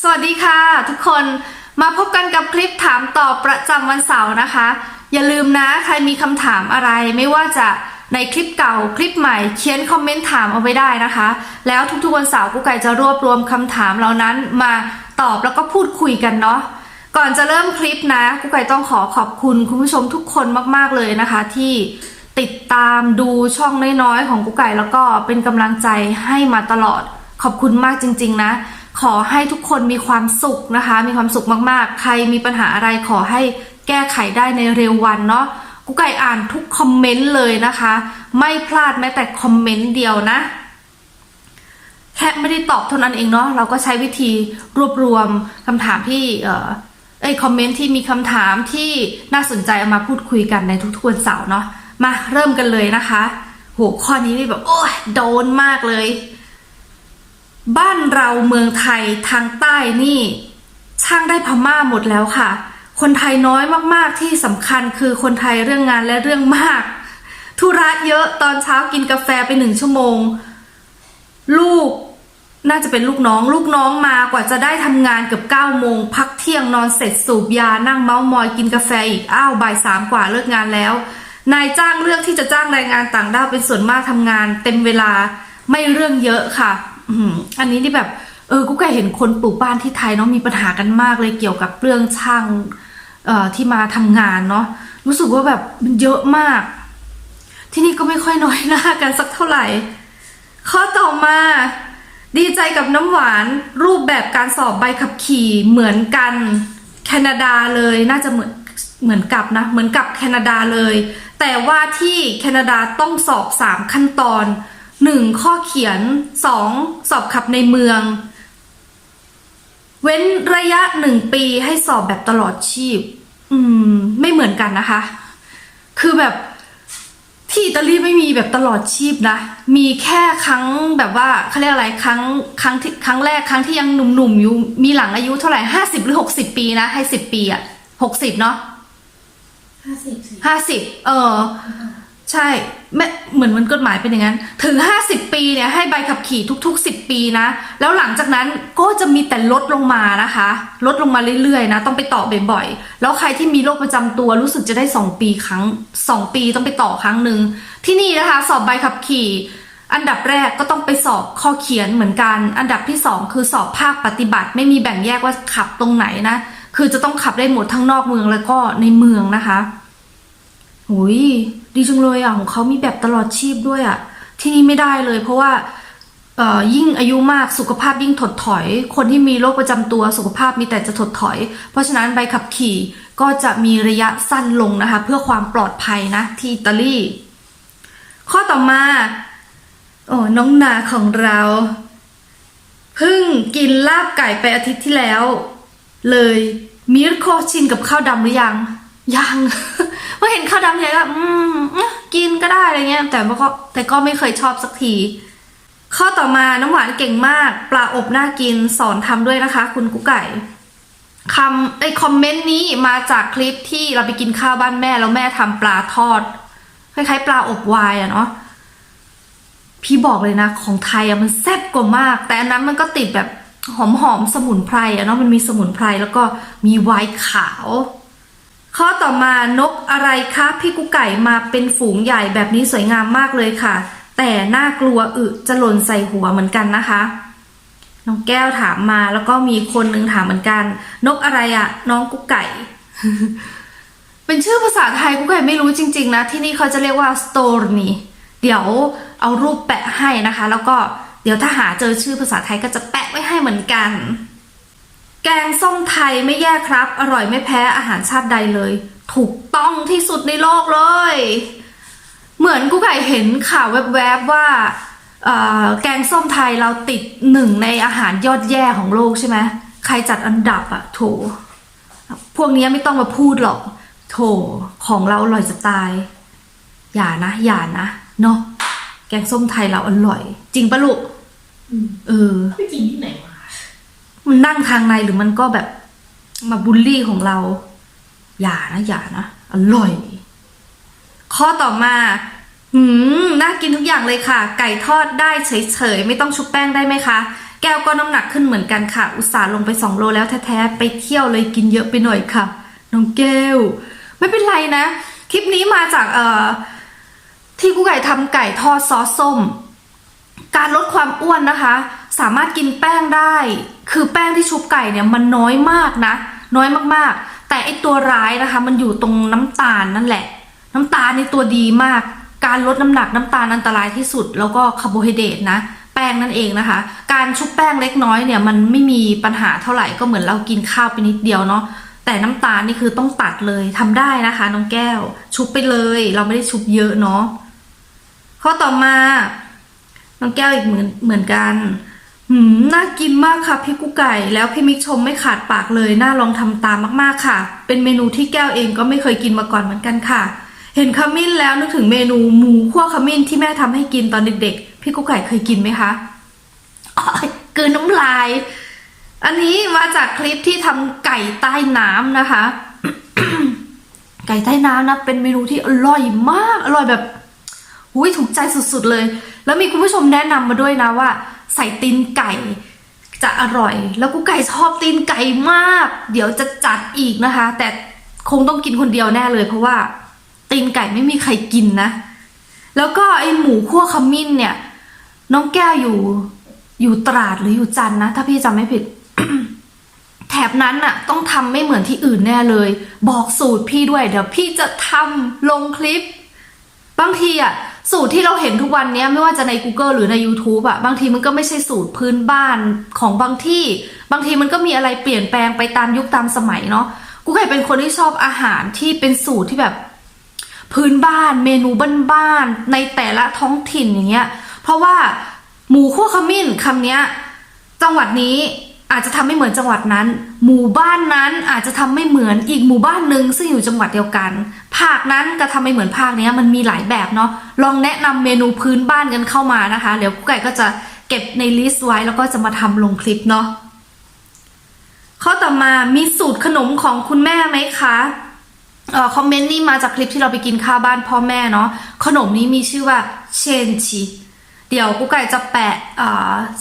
สวัสดีค่ะ ทุกคนมาพบกันกับคลิปถามตอบประจำวันเสาร์นะคะ อย่าลืมนะใครมีคำถามอะไรไม่ว่าจะในคลิปเก่าคลิปใหม่เขียนคอมเมนต์ถามเอาไว้ได้นะคะ แล้วทุกๆวันเสาร์กุ๊กไก่จะรวบรวมคำถามเหล่านั้นมาตอบแล้วก็พูดคุยกันเนาะก่อนจะเริ่มคลิปนะกุ๊กไก่ต้องขอขอบคุณคุณผู้ชมทุกคนมากๆเลยนะคะ ที่ติดตามดูช่องน้อยๆของกุ๊กไก่แล้วก็เป็นกำลังใจให้มาตลอดขอบคุณมากจริง ๆ นะ ขอให้ทุกคนมีความสุขนะคะ มีความสุขมากๆ ใครมีปัญหาอะไรขอให้แก้ไขได้ในเร็ววันเนาะกุ๊กไก่อ่านทุกคอมเมนต์เลยนะคะ ไม่พลาดแม้แต่คอมเมนต์เดียวนะแค่ไม่ได้ตอบเท่านั้นเองเนาะเราก็ใช้วิธีรวบรวมคำถามที่เออเอ้ยคอมเมนต์ที่มีคำถามที่น่าสนใจเอามาพูดคุยกันในทุกๆวันเสาร์เนาะมาเริ่มกันเลยนะคะ หัวข้อนี้นี่แบบโอ้ยโดนมากเลย บ้านเราเมืองไทยทางใต้นี่ ช่างได้พม่าหมดแล้วค่ะ คนไทยน้อยมากๆที่สำคัญคือคนไทยเรื่องงานและเรื่องมากธุระเยอะตอนเช้ากินกาแฟไปหนึ่งชั่วโมง ลูกน่าจะเป็นลูกน้อง ลูกน้องมากว่าจะได้ทำงานเกือบเก้าโมง พักเที่ยงนอนเสร็จสูบยานั่งเมาส์มอยกินกาแฟอีกอ้าวบ่ายสามกว่าเลิกงานแล้ว นายจ้างเลือกที่จะจ้างแรงงานต่างด้าวเป็นส่วนมากทำงาน เต็มเวลาไม่เรื่องเยอะค่ะ อันนี้นี่แบบเออกูก็เห็นคนปลูกบ้านที่ไทยเนาะมีปัญหากันมากเลยเกี่ยวกับเรื่องช่างเอ่อที่มาทำงานเนาะรู้สึกว่าแบบมันเยอะมาก ที่นี่ก็ไม่ค่อยน้อยหน้ากันสักเท่าไหร่ ข้อต่อมา ดีใจกับน้ำหวานรูปแบบการสอบใบขับขี่เหมือนกันแคนาดาเลยน่าจะเหมือนเหมือนกับนะ เหมือนกับแคนาดาเลย แต่ว่าที่แคนาดาต้องสอบสามขั้นตอน หนึ่งข้อเขียนสองสอบขับในเมือง เว้นระยะหนึ่งปีให้สอบแบบตลอดชีพ อืม ไม่เหมือนกันนะคะ คือแบบที่อิตาลีไม่มีแบบตลอดชีพนะ มีแค่ครั้งแบบว่าเขาเรียกอะไรครั้งครั้งที่ครั้งแรกครั้งที่ยังหนุ่มๆอยู่ มีหลังอายุเท่าไหร่ห้าสิบหรือหกสิบปีนะ ให้สิบปีอะหกสิบเนาะห้าสิบสิห้าสิบเออ ใช่แม่เหมือนมันกฎหมายเป็นอย่างนั้น ถึงห้าสิบปีเนี่ยให้ใบขับขี่ทุกๆสิบปีนะ แล้วหลังจากนั้นก็จะมีแต่ลดลงมานะคะ ลดลงมาเรื่อยๆนะ ต้องไปต่อบ่อยๆ แล้วใครที่มีโรคประจำตัวรู้สึกจะได้สองปีครั้งสองปีต้องไปต่อครั้งหนึ่งที่นี่นะคะ สอบใบขับขี่ อันดับแรกก็ต้องไปสอบข้อเขียนเหมือนกัน อันดับที่สองคือสอบภาคปฏิบัติ ไม่มีแบ่งแยกว่าขับตรงไหนนะ คือจะต้องขับได้หมดทั้งนอกเมืองแล้วก็ในเมืองนะคะ หุยดีจังเลยอะของเขามีแบบตลอดชีพด้วยอะ ที่นี่ไม่ได้เลย เพราะว่าเอ่อยิ่งอายุมากสุขภาพยิ่งถดถอย คนที่มีโรคประจำตัวสุขภาพมีแต่จะถดถอย เพราะฉะนั้นใบขับขี่ก็จะมีระยะสั้นลงนะคะ เพื่อความปลอดภัยนะ ที่อิตาลี ข้อต่อมาโอ้น้องนาของเราเพิ่งกินลาบไก่ไปอาทิตย์ที่แล้ว เลยมิร์โคชินกับข้าวดำหรือยัง ยัง ว่าเห็นข้าวดำเนี่ยก็อืมอืมกินก็ได้อะไรเงี้ย แต่ว่าก็แต่ก็ไม่เคยชอบสักที ข้อต่อมาน้ำหวานเก่งมาก ปลาอบน่ากินสอนทำด้วยนะคะ คุณกุ๊กไก่คำไอคอมเมนต์นี้มาจากคลิปที่เราไปกินข้าวบ้านแม่แล้วแม่ทำปลาทอดคล้ายๆปลาอบวายอะเนาะพี่บอกเลยนะ ของไทยอะมันแซ่บกว่ามาก แต่อันนั้นมันก็ติดแบบหอมๆสมุนไพรอะเนาะมันมีสมุนไพรแล้วก็มีไวน์ขาว ข้อต่อมานกอะไรคะพี่กุ๊กไก่มาเป็นฝูงใหญ่แบบนี้สวยงามมากเลยค่ะ แต่น่ากลัวอึจะหล่นใส่หัวเหมือนกันนะคะน้องแก้วถามมาแล้วก็มีคนนึงถามเหมือนกัน นกอะไรอะน้องกุ๊กไก่ เป็นชื่อภาษาไทยกุ๊กไก่ไม่รู้จริง ๆ นะ ที่นี่เขาจะเรียกว่า storni เดี๋ยวเอารูปแปะให้นะคะ แล้วก็เดี๋ยวถ้าหาเจอชื่อภาษาไทยก็จะแปะไว้ให้เหมือนกัน แกงส้มไทยไม่แย่ครับ อร่อยไม่แพ้อาหารชาติใดเลย ถูกต้องที่สุดในโลกเลย เหมือนกูไก่เห็นข่าวแวบๆว่าเอ่อแกงส้มไทยเราติดหนึ่งในอาหารยอดแย่ของโลกใช่ไหมใครจัดอันดับอะโถ พวกนี้ไม่ต้องมาพูดหรอก โถของเราอร่อยจะตาย อย่านะ อย่านะเนาะแกงส้มไทยเราอร่อย จริงปะลูกอืมเออไปกินที่ไหน มันนั่งทางในหรือมันก็แบบมาบูลลี่ของเรา อย่านะอย่านะอร่อย ข้อต่อมาหืมน่ากินทุกอย่างเลยค่ะ ไก่ทอดได้เฉยๆ ไม่ต้องชุบแป้งได้ไหมคะ แก้วก็น้ำหนักขึ้นเหมือนกันค่ะ อุตส่าห์ลงไป 2 โลแล้วแท้ๆ ไปเที่ยวเลยกินเยอะไปหน่อยค่ะ น้องแก้ว ไม่เป็นไรนะ คลิปนี้มาจากเอ่อที่กูไก่ทำไก่ทอดซอสส้ม การลดความอ้วนนะคะ สามารถกินแป้งได้ คือแป้งที่ชุบไก่เนี่ยมันน้อยมากนะ น้อยมากๆ แต่ไอตัวร้ายนะคะ มันอยู่ตรงน้ำตาลนั่นแหละ น้ำตาลในตัวดีมาก การลดน้ำหนักน้ำตาลอันตรายที่สุด แล้วก็คาร์โบไฮเดรตนะแป้งนั่นเองนะคะ การชุบแป้งเล็กน้อยเนี่ยมันไม่มีปัญหาเท่าไหร่ก็เหมือนเรากินข้าวไปนิดเดียวเนาะแต่น้ำตาลนี่คือต้องตัดเลยทำได้นะคะน้องแก้ว ชุบไปเลย เราไม่ได้ชุบเยอะเนาะข้อต่อมา น้องแก้วอีกเหมือนเหมือนกันหืมน่ากินมากค่ะพี่กุ๊กไก่ แล้วพี่มิกชมไม่ขาดปากเลย น่าลองทำตามมากๆค่ะ เป็นเมนูที่แก้วเองก็ไม่เคยกินมาก่อนเหมือนกันค่ะ เห็นขมิ้นแล้วนึกถึงเมนูหมูคั่วขมิ้นที่แม่ทำให้กินตอนเด็กๆ พี่กุ๊กไก่เคยกินไหมคะอ๋อกลืนน้ำลาย อันนี้มาจากคลิปที่ทำไก่ใต้น้ำนะคะ ไก่ใต้น้ำนะเป็นเมนูที่อร่อยมาก อร่อยแบบ อุ้ยถูกใจสุดๆเลย แล้วมีคุณผู้ชมแนะนำมาด้วยนะว่า ใส่ตีนไก่ จะอร่อย แล้วกูไก่ชอบตีนไก่มาก เดี๋ยวจะจัดอีกนะคะ แต่คงต้องกินคนเดียวแน่เลย เพราะว่าตีนไก่ไม่มีใครกินนะ แล้วก็ไอหมูคั่วขมิ้นเนี่ย น้องแก้วอยู่อยู่ตราดหรืออยู่จันนะ ถ้าพี่จำไม่ผิดแถบนั้นน่ะ ต้องทำไม่เหมือนที่อื่นแน่เลย บอกสูตรพี่ด้วย เดี๋ยวพี่จะทำลงคลิป บางทีอะ สูตรที่เราเห็นทุกวันเนี้ยไม่ว่าจะใน Google หรือใน YouTube อะบางทีมันก็ไม่ใช่สูตรพื้นบ้านของบางที่ บางทีมันก็มีอะไรเปลี่ยนแปลงไปตามยุคตามสมัยเนาะกูเคยเป็นคนที่ชอบอาหารที่เป็นสูตรที่แบบ พื้นบ้านเมนูบ้านๆในแต่ละท้องถิ่นอย่างเงี้ย เพราะว่าหมูคั่วขมิ้นคำเนี้ย จังหวัดนี้ อาจจะทำไม่เหมือนจังหวัดนั้น หมู่บ้านนั้นอาจจะทำไม่เหมือนอีกหมู่บ้านหนึ่งซึ่งอยู่จังหวัดเดียวกัน ภาคนั้นก็ทำไม่เหมือนภาคเนี้ยมันมีหลายแบบเนาะลองแนะนำเมนูพื้นบ้านกันเข้ามานะคะเดี๋ยวกุ๊กไก่ก็จะเก็บในลิสต์ไว้แล้วก็จะมาทำลงคลิปเนาะข้อต่อมามีสูตรขนมของคุณแม่ไหมคะเอ่อคอมเมนต์นี่มาจากคลิปที่เราไปกินข้าวบ้านพ่อแม่เนาะขนมนี้มีชื่อว่าเชนชิ เดี๋ยวกุ๊กไก่จะแปะ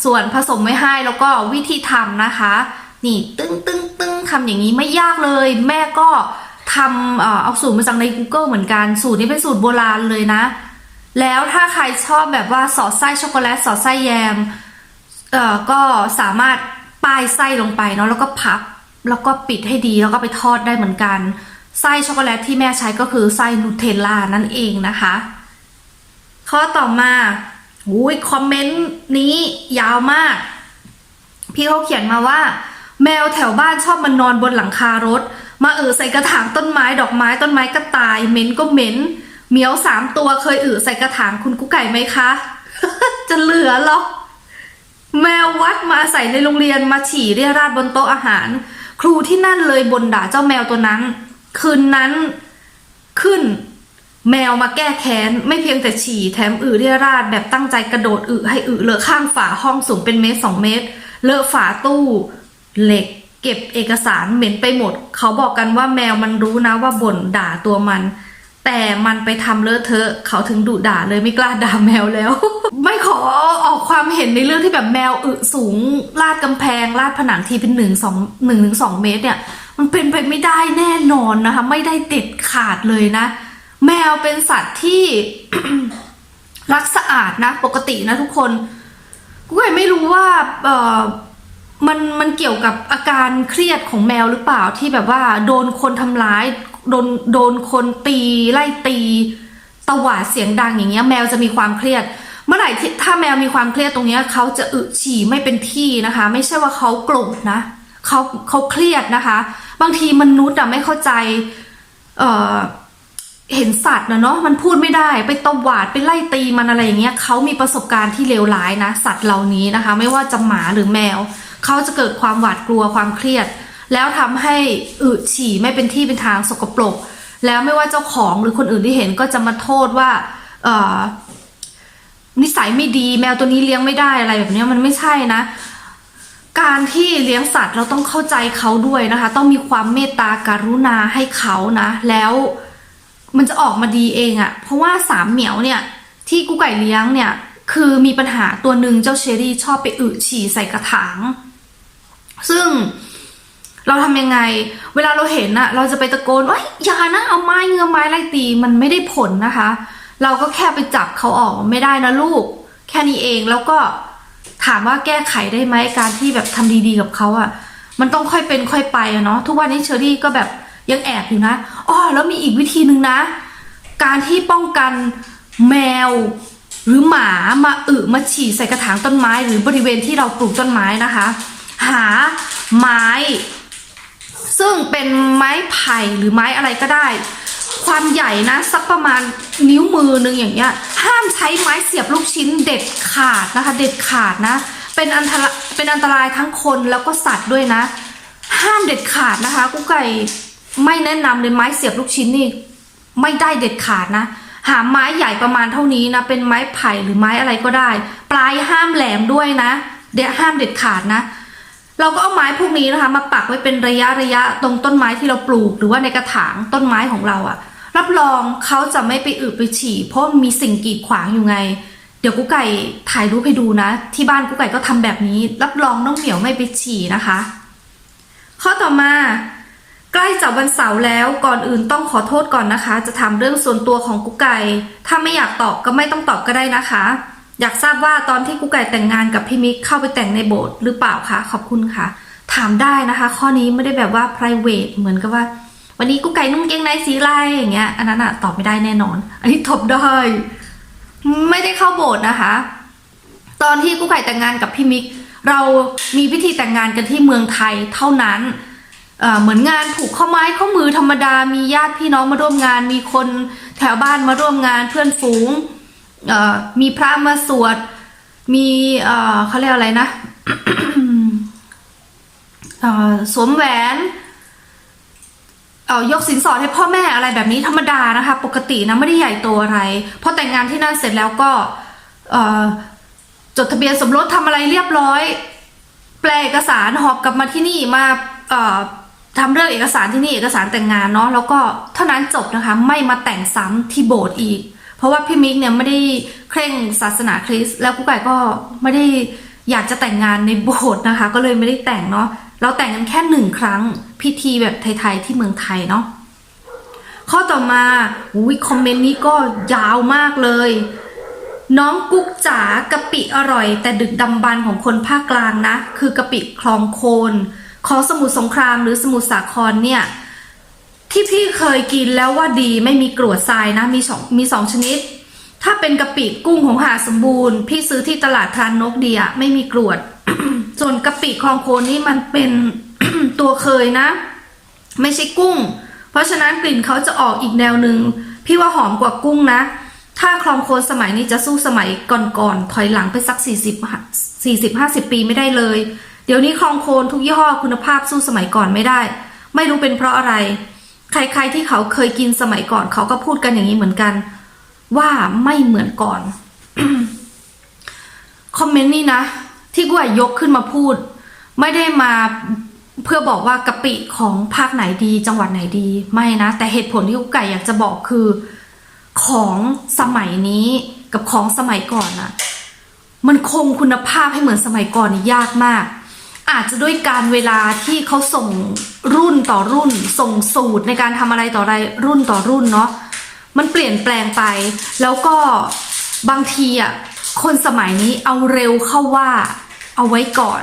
ส่วนผสมไว้ให้แล้วก็วิธีทำนะคะ นี่ตึ้งตึ้งตึ้งทำอย่างนี้ไม่ยากเลย แม่ก็ทำเอาสูตรมาจากใน Google เหมือนกัน สูตรนี้เป็นสูตรโบราณเลยนะ แล้วถ้าใครชอบแบบว่าสอดไส้ช็อกโกแลตสอดไส้แยมก็สามารถป้ายไส้ลงไปเนาะแล้วก็พับแล้วก็ปิดให้ดีแล้วก็ไปทอดได้เหมือนกันไส้ช็อกโกแลตที่แม่ใช้ก็คือไส้นูเทลล่านั่นเองนะคะ ข้อต่อมา อุ้ยคอมเมนต์นี้ยาวมาก พี่เขาเขียนมาว่า แมวแถวบ้านชอบมานนอนบนหลังคารถ มาเออใส่กระถางต้นไม้ดอกไม้ต้นไม้ก็ตายเหม็นก็เหม็นเหมียวสามตัวเคยเออใส่กระถางคุณกุ๊กไก่ไหมคะ จะเหลือหรอแมววัดมาใส่ในโรงเรียนมาฉี่เรียราดบนโต๊ะอาหาร ครูที่นั่นเลยบนด่าเจ้าแมวตัวนั้น คืนนั้นขึ้น แมวมาแก้แค้น ไม่เพียงแต่ฉี่แถมอึเรียราดแบบตั้งใจกระโดดอึให้อึเลอะข้างฝาห้องสูงเป็นเมตรสองเมตร เลอะฝาตู้ เหล็ก เก็บเอกสารเหม็นไปหมด เขาบอกกันว่าแมวมันรู้นะว่าบ่นด่าตัวมัน แต่มันไปทำเลอะเทอะเขาถึงดุด่าเลยไม่กล้าด่าแมวแล้ว ไม่ขอออกความเห็นในเรื่องที่แบบแมวอึสูงลาดกำแพงลาดผนังทีเป็นหนึ่งสองหนึ่งถึงสองเมตรเนี่ย มันเป็นไปไม่ได้แน่นอนนะคะ ไม่ได้เด็ดขาดเลยนะ แมวเป็นสัตว์ที่ รักสะอาดนะ ปกตินะทุกคนกูก็ไม่รู้ว่าเออมันมันเกี่ยวกับอาการเครียดของแมวหรือเปล่าที่แบบว่า โดนคนทำร้าย โดนโดนคนตีไล่ตีตวาดเสียงดังอย่างเงี้ย แมวจะมีความเครียด เมื่อไหร่ที่ถ้าแมวมีความเครียดตรงเนี้ยเขาจะอึฉี่ไม่เป็นที่นะคะ ไม่ใช่ว่าเขาโกรธนะเขาเขาเครียดนะคะ บางทีมนุษย์อะไม่เข้าใจ เอ่อ เห็นสัตว์นะเนาะมันพูดไม่ได้ไปตบหวาดไปไล่ตีมันอะไรอย่างเงี้ยเขามีประสบการณ์ที่เลวร้ายนะ สัตว์เหล่านี้นะคะ ไม่ว่าจะหมาหรือแมว เขาจะเกิดความหวาดกลัวความเครียด แล้วทำให้อึฉี่ไม่เป็นที่เป็นทางสกปรกแล้วไม่ว่าเจ้าของหรือคนอื่นที่เห็นก็จะมาโทษว่าเอ่อนิสัยไม่ดีแมวตัวนี้เลี้ยงไม่ได้อะไรแบบเนี้ยมันไม่ใช่นะ การที่เลี้ยงสัตว์เราต้องเข้าใจเขาด้วยนะคะ ต้องมีความเมตตาการุณาให้เขานะ แล้ว มันจะออกมาดีเองอะเพราะว่าสามเหมียวเนี่ยที่กูไก่เลี้ยงเนี่ยคือมีปัญหาตัวหนึ่งเจ้าเชอรี่ชอบไปอึฉี่ใส่กระถาง ซึ่งเราทำยังไง เวลาเราเห็นอะเราจะไปตะโกนว่าอย่านะเอาไม้เงือไม้ไล่ตีมันไม่ได้ผลนะคะ เราก็แค่ไปจับเขาออกไม่ได้นะลูก แค่นี้เองแล้วก็ถามว่าแก้ไขได้ไหมการที่แบบทำดีๆกับเขาอะมันต้องค่อยเป็นค่อยไปอะเนาะทุกวันนี้เชอรี่ก็แบบ ยังแอบอยู่นะอ๋อแล้วมีอีกวิธีหนึ่งนะ การที่ป้องกันแมว หรือหมามาอึมาฉี่ใส่กระถางต้นไม้ หรือบริเวณที่เราปลูกต้นไม้นะคะ หาไม้ ซึ่งเป็นไม้ไผ่หรือไม้อะไรก็ได้ ความใหญ่นะสักประมาณนิ้วมือหนึ่งอย่างเงี้ย ห้ามใช้ไม้เสียบลูกชิ้นเด็ดขาดนะคะ เด็ดขาดนะเป็นอันตรายเป็นอันตรายทั้งคนแล้วก็สัตว์ด้วยนะ ห้ามเด็ดขาดนะคะกุ๊กไก่ ไม่แนะนำเลยไม้เสียบลูกชิ้นนี่ไม่ได้เด็ดขาดนะ หาไม้ใหญ่ประมาณเท่านี้นะ เป็นไม้ไผ่หรือไม้อะไรก็ได้ ปลายห้ามแหลมด้วยนะ เดี๋ยวห้ามเด็ดขาดนะ เราก็เอาไม้พวกนี้นะคะ มาปักไว้เป็นระยะระยะตรงต้นไม้ที่เราปลูก หรือว่าในกระถางต้นไม้ของเราอะรับรองเขาจะไม่ไปอึไปฉี่เพราะมีสิ่งกีดขวางอยู่ไง เดี๋ยวกุ๊กไก่ถ่ายรูปให้ดูนะ ที่บ้านกุ๊กไก่ก็ทำแบบนี้ รับรองน้องเหมียวไม่ไปฉี่นะคะ ข้อต่อมา ใกล้จะวันเสาร์แล้วก่อนอื่นต้องขอโทษก่อนนะคะ จะถามเรื่องส่วนตัวของกุ๊กไก่ ถ้าไม่อยากตอบก็ไม่ต้องตอบก็ได้นะคะ อยากทราบว่าตอนที่กุ๊กไก่แต่งงานกับพี่มิกเข้าไปแต่งในโบสถ์หรือเปล่าคะขอบคุณค่ะ ถามได้นะคะ ข้อนี้ไม่ได้แบบว่า private เหมือนกับว่า วันนี้กุ๊กไก่นุ่งเกงในสีอะไรอย่างเงี้ยอันนั้นอะตอบไม่ได้แน่นอน อันนี้ตอบได้ ไม่ได้เข้าโบสถ์นะคะ ตอนที่กุ๊กไก่แต่งงานกับพี่มิกเรามีพิธีแต่งงานกันที่เมืองไทยเท่านั้น เหมือนงานผูกข้อไม้ข้อมือธรรมดา มีญาติพี่น้องมาร่วมงาน มีคนแถวบ้านมาร่วมงานเพื่อนฝูงมีพระมาสวด มีเขาเรียกอะไรนะสวมแหวนเออยกสินสอดให้พ่อแม่อะไรแบบนี้ธรรมดานะคะ ปกตินะไม่ได้ใหญ่โตอะไรพอแต่งงานที่นั่นเสร็จแล้วก็จดทะเบียนสมรสทำอะไรเรียบร้อย แปลเอกสารหอบกลับมาที่นี่มา ทำเรื่องเอกสารที่นี่เอกสารแต่งงานเนาะแล้วก็เท่านั้นจบนะคะ ไม่มาแต่งซ้ำที่โบสถ์อีก เพราะว่าพี่มิกเนี่ยไม่ได้เคร่งศาสนาคริสต์แล้วกุ๊กไก่ก็ไม่ได้อยากจะแต่งงานในโบสถ์นะคะ ก็เลยไม่ได้แต่งเนาะเราแต่งกันแค่หนึ่งครั้งพิธีแบบไทยๆที่เมืองไทยเนาะข้อต่อมาอุ้ยคอมเมนต์นี้ก็ยาวมากเลย น้องกุ๊กจ๋ากะปิอร่อย แต่ดึกดำบรรพ์ของคนภาคกลางนะ คือกะปิคลองโคน ของสมุทรสงครามหรือสมุทรสาครเนี่ยที่พี่เคยกินแล้วว่าดีไม่มีกรวดทรายนะมีสองมีสองชนิด ถ้าเป็นกะปิกุ้งของหาสมบูรณ์ พี่ซื้อที่ตลาดพรานนกเดียไม่มีกรวด ส่วนกะปิคลองโคนนี่มันเป็นตัวเคยนะ ไม่ใช่กุ้ง เพราะฉะนั้นกลิ่นเขาจะออกอีกแนวหนึ่งพี่ว่าหอมกว่ากุ้งนะ ถ้าคลองโคนสมัยนี้จะสู้สมัยก่อนๆถอยหลังไปสัก40 40 50 ปีไม่ได้เลย เดี๋ยวนี้คลองโคลนทุกยี่ห้อคุณภาพสู้สมัยก่อนไม่ได้ ไม่รู้เป็นเพราะอะไร ใครๆที่เขาเคยกินสมัยก่อนเขาก็พูดกันอย่างนี้เหมือนกัน ว่าไม่เหมือนก่อนคอมเมนต์นี่นะ ที่กูอยยกขึ้นมาพูด ไม่ได้มาเพื่อบอกว่ากะปิของภาคไหนดี จังหวัดไหนดี ไม่นะ แต่เหตุผลที่กูไก่อยากจะบอกคือ ของสมัยนี้กับของสมัยก่อนอะมันคงคุณภาพให้เหมือนสมัยก่อนนี่ยากมาก อาจจะด้วยการเวลาที่เขาส่งรุ่นต่อรุ่น ส่งสูตรในการทำอะไรต่ออะไรรุ่นต่อรุ่นเนาะมันเปลี่ยนแปลงไป แล้วก็บางทีอะคนสมัยนี้เอาเร็วเข้าว่าเอาไว้ก่อน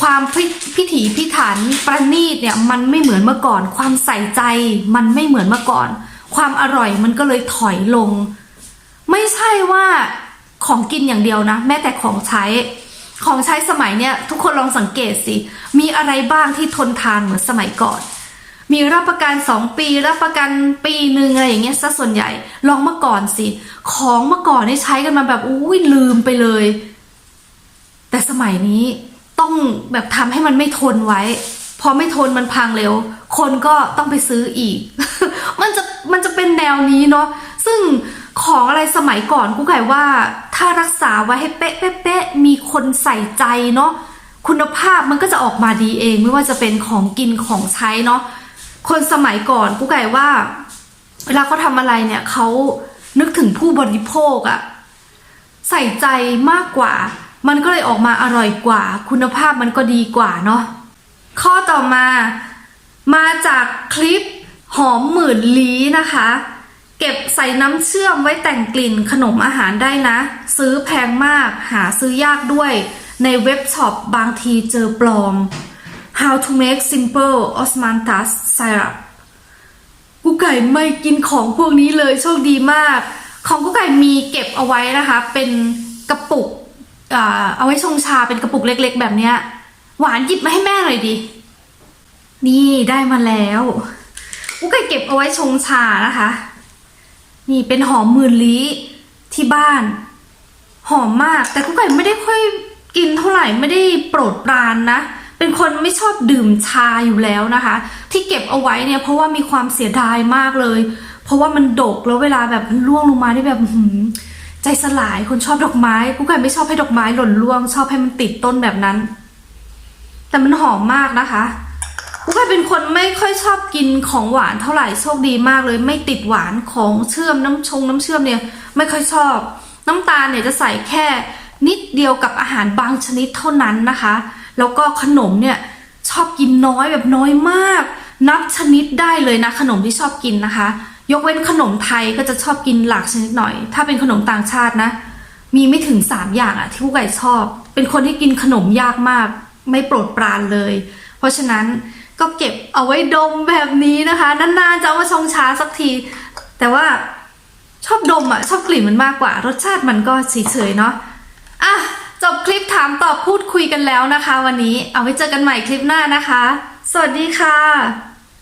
ความพิพิถีพิถันประณีตเนี่ยมันไม่เหมือนเมื่อก่อน ความใส่ใจมันไม่เหมือนเมื่อก่อน ความอร่อยมันก็เลยถอยลง ไม่ใช่ว่าของกินอย่างเดียวนะ แม้แต่ของใช้ ของใช้สมัยเนี้ยทุกคนลองสังเกตสิ มีอะไรบ้างที่ทนทานเหมือนสมัยก่อน มีรับประกัน 2 ปี รับประกันปีหนึ่งอะไรอย่างเงี้ยซะส่วนใหญ่ ลองเมื่อก่อนสิ ของเมื่อก่อนนี่ใช้กันมาแบบอุ้ยลืมไปเลย แต่สมัยนี้ต้องแบบทำให้มันไม่ทนไว้ พอไม่ทนมันพังเร็ว คนก็ต้องไปซื้ออีก มันจะมันจะเป็นแนวนี้เนาะซึ่ง ของอะไรสมัยก่อนกูไก่ว่า ถ้ารักษาไว้ให้เป๊ะเป๊ะเป๊ะมีคนใส่ใจเนาะคุณภาพมันก็จะออกมาดีเอง ไม่ว่าจะเป็นของกินของใช้เนาะคนสมัยก่อนกูไก่ว่า เวลาเขาทำอะไรเนี่ยเขานึกถึงผู้บริโภคอะใส่ใจมากกว่า มันก็เลยออกมาอร่อยกว่า คุณภาพมันก็ดีกว่าเนาะข้อต่อมามาจากคลิปหอมหมื่นลี้นะคะ เก็บใส่น้ำเชื่อมไว้แต่งกลิ่นขนมอาหารได้นะ ซื้อแพงมากหาซื้อยากด้วย ในเว็บช็อปบางทีเจอปลอม How to make simple osmanthus syrup กุ๊กไก่ไม่กินของพวกนี้เลยโชคดีมาก ของกุ๊กไก่มีเก็บเอาไว้นะคะ เป็นกระปุกเอาไว้ชงชาเป็นกระปุกเล็กๆ แบบเนี้ย หวานหยิบมาให้แม่หน่อยดิ นี่ได้มาแล้วกุ๊กไก่เก็บเอาไว้ชงชานะคะ นี่เป็นหอมหมื่นลี้ที่บ้าน หอมมาก แต่กุ๊กไก่ไม่ได้ค่อยกินเท่าไหร่ไม่ได้โปรดปรานนะ เป็นคนไม่ชอบดื่มชาอยู่แล้วนะคะ ที่เก็บเอาไว้เนี่ยเพราะว่ามีความเสียดายมากเลย เพราะว่ามันดกแล้วเวลาแบบมันร่วงลงมานี่แบบหือใจสลายคนชอบดอกไม้กุ๊กไก่ไม่ชอบให้ดอกไม้หล่นร่วง ชอบให้มันติดต้นแบบนั้น แต่มันหอมมากนะคะ กุ๊กไก่เป็นคนไม่ค่อยชอบกินของหวานเท่าไหร่โชคดีมากเลย ไม่ติดหวานของเชื่อมน้ำชงน้ำเชื่อมเนี่ยไม่ค่อยชอบ น้ำตาลเนี่ยจะใส่แค่นิดเดียวกับอาหารบางชนิดเท่านั้นนะคะ แล้วก็ขนมเนี่ยชอบกินน้อยแบบน้อยมาก นับชนิดได้เลยนะขนมที่ชอบกินนะคะ ยกเว้นขนมไทยก็จะชอบกินหลากชนิดหน่อย ถ้าเป็นขนมต่างชาตินะ มีไม่ถึงสามอย่างอะที่ผู้ไก่ชอบ เป็นคนที่กินขนมยากมาก ไม่โปรดปรานเลย เพราะฉะนั้น ก็เก็บเอาไว้ดมแบบนี้นะคะ นานๆจะเอามาชงชาสักที แต่ว่าชอบดมอะ ชอบกลิ่นมันมากกว่า รสชาติมันก็เฉยๆเนาะอะจบคลิปถามตอบพูดคุยกันแล้วนะคะ วันนี้เอาไว้เจอกันใหม่คลิปหน้านะคะ สวัสดีค่ะ